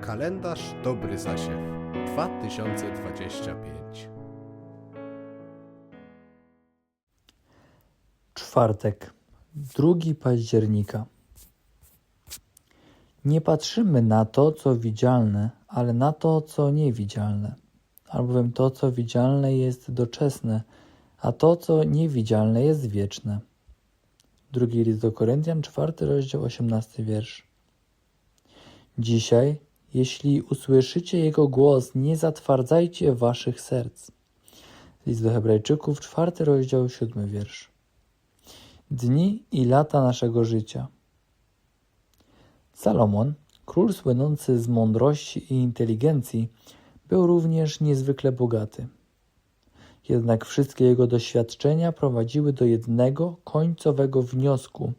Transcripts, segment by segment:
Kalendarz Dobry Zasiew 2025 Czwartek, 2 października. Nie patrzymy na to, co widzialne, ale na to, co niewidzialne. Albowiem to, co widzialne, jest doczesne, a to, co niewidzialne, jest wieczne. Drugi list do Koryntian, czwarty rozdział, osiemnasty wiersz. Dzisiaj, jeśli usłyszycie Jego głos, nie zatwardzajcie waszych serc. List do Hebrajczyków, czwarty rozdział, siódmy wiersz dni i lata naszego życia. Salomon, król słynący z mądrości i inteligencji, był również niezwykle bogaty. Jednak wszystkie jego doświadczenia prowadziły do jednego końcowego wniosku,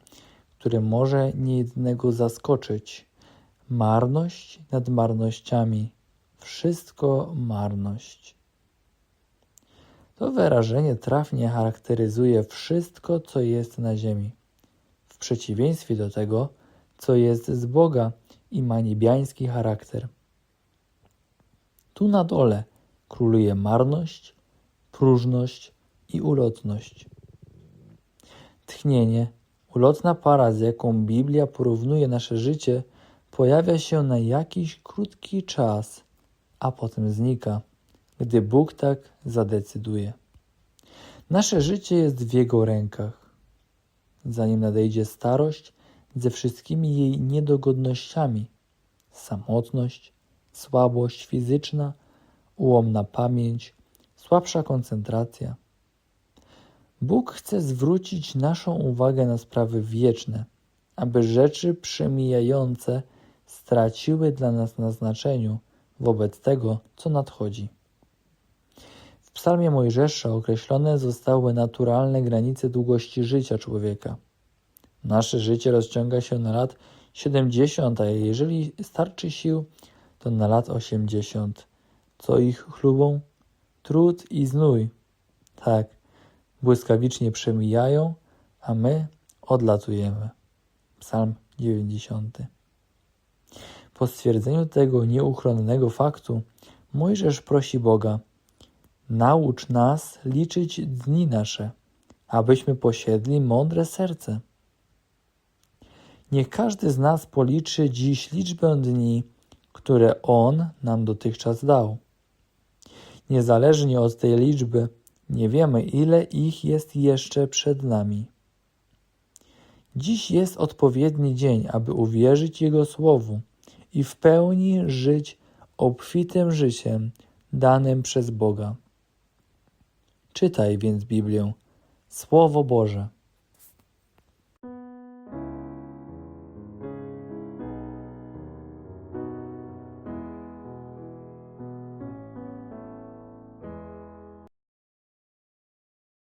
który może niejednego zaskoczyć: marność nad marnościami, wszystko marność. To wyrażenie trafnie charakteryzuje wszystko, co jest na ziemi, w przeciwieństwie do tego, co jest z Boga i ma niebiański charakter. Tu na dole króluje marność, próżność i ulotność. Tchnienie, ulotna para, z jaką Biblia porównuje nasze życie, pojawia się na jakiś krótki czas, a potem znika gdy Bóg tak zadecyduje. Nasze życie jest w Jego rękach. Zanim nadejdzie starość ze wszystkimi jej niedogodnościami, samotność, słabość fizyczna, ułomna pamięć, słabsza koncentracja. Bóg chce zwrócić naszą uwagę na sprawy wieczne, aby rzeczy przemijające straciły dla nas na znaczeniu wobec tego, co nadchodzi. W psalmie Mojżesza określone zostały naturalne granice długości życia człowieka. Nasze życie rozciąga się na lat 70, a jeżeli starczy sił, to na lat 80. Co ich chlubą? Trud i znój. Tak, błyskawicznie przemijają, a my odlatujemy. Psalm 90. Po stwierdzeniu tego nieuchronnego faktu, Mojżesz prosi Boga – Naucz nas liczyć dni nasze, abyśmy posiedli mądre serce. Niech każdy z nas policzy dziś liczbę dni, które On nam dotychczas dał. Niezależnie od tej liczby, nie wiemy, ile ich jest jeszcze przed nami. Dziś jest odpowiedni dzień, aby uwierzyć Jego Słowu i w pełni żyć obfitym życiem danym przez Boga. Czytaj więc Biblię, Słowo Boże.